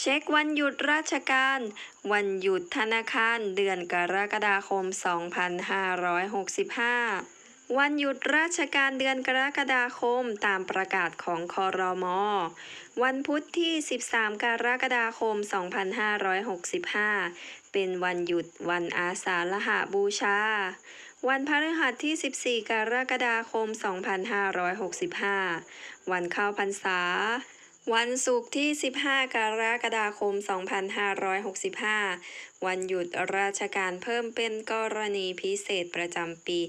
เช็ควันหยุดราชการ วันหยุดธนาคาร เดือนกรกฎาคม 2565 วันหยุดราชการเดือนกรกฎาคมตามประกาศของคอรมอวันพุธที่ 13 กรกฎาคม 2565 เป็นวันหยุดวันอาสาฬหบูชา วันพฤหัสที่ 14 กรกฎาคม 2565 วันเข้าพรรษา วันศุกร์ที่ 15 กรกฎาคม 2565 วันหยุดราชการเพิ่มเป็นกรณีพิเศษประจำปี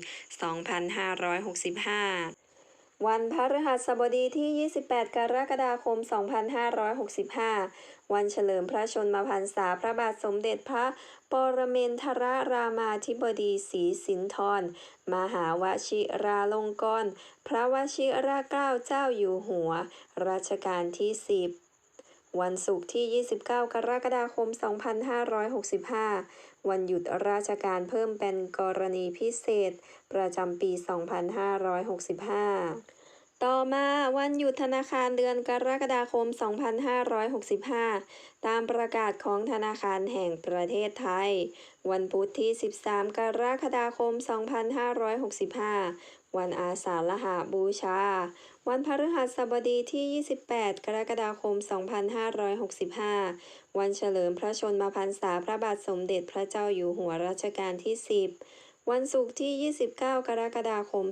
2565 วันพฤหัสบดีที่ 28 กรกฎาคม 2565 วันเฉลิมพระชนมพรรษาพระบาทสมเด็จพระปรเมนทรรามาธิบดีศรีสินธร มหาวชิราลงกรณ์พระวชิราเกล้าเจ้าอยู่หัว รัชกาลที่ 10 วันศุกร์ที่ 29 กรกฎาคม 2565 วันหยุดราชการเพิ่มเป็นกรณีพิเศษ ประจำปี 2565 ต่อมาวันหยุดธนาคารเดือนกรกฎาคม 2565 ตามประกาศของธนาคารแห่งประเทศไทย วันพุธที่ 13 กรกฎาคม 2565 วันอาสาฬหบูชา วันพฤหัสบดีที่ 28 กรกฎาคม 2565 วันเฉลิมพระชนมพรรษาพระบาทสมเด็จพระเจ้าอยู่หัวรัชกาลที่ 10 วันศุกร์ที่ 29 กรกฎาคม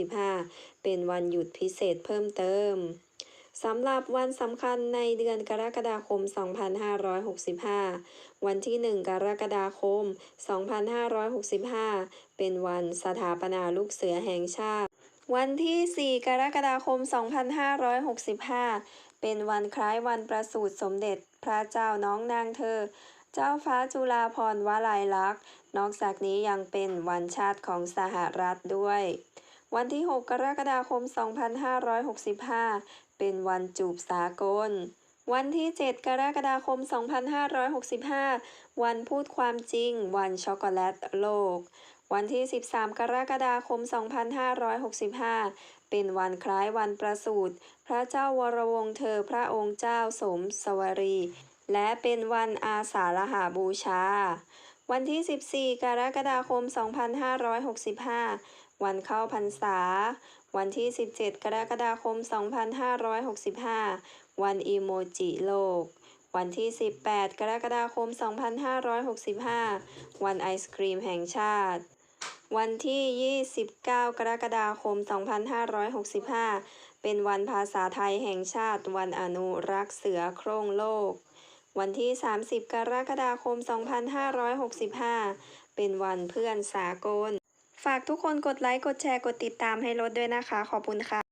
2565 เป็นวันหยุดพิเศษเพิ่มเติมสำหรับวันสำคัญในเดือนกรกฎาคม 2565 วันที่ 1 กรกฎาคม 2565 เป็นวันสถาปนาลูกเสือแห่งชาติ วันที่ 4 กรกฎาคม 2565 เป็นวันคล้ายวันประสูติสมเด็จพระเจ้าน้องนางเธอ เจ้าฟ้าจุฬาภรณ์วลัยลักษณ์ นอกจากนี้ยังเป็นวันชาติของสหรัฐด้วย วันที่ 6 กรกฎาคม 2565 เป็นวันจูบสากล วันที่ 7 กรกฎาคม 2565 วันพูดความจริง วันช็อกโกแลตโลก วันที่ 13 กรกฎาคม 2565เป็นวันคล้ายวันประสูติ พระเจ้าวรวงเธอพระองค์เจ้าสมสวรี และเป็นวันอาสาฬหาบูชา วันที่ 14 กรกฎาคม 2565 วันเข้าพรรษา วันที่ 17 กรกฎาคม 2565 วันอีโมจิโลก วันที่ 18 กรกฎาคม 2565 วันไอศครีมแห่งชาติวันที่ 29 กรกฎาคม 2565 เป็นวันภาษาไทยแห่งชาติ วันอนุรักษ์เสือโคร่งโลก วันที่ 30 กรกฎาคม 2565 เป็นวันเพื่อนสากล ฝากทุกคนกดไลค์ กดแชร์ กดติดตามให้รถด้วยนะคะ ขอบคุณค่ะ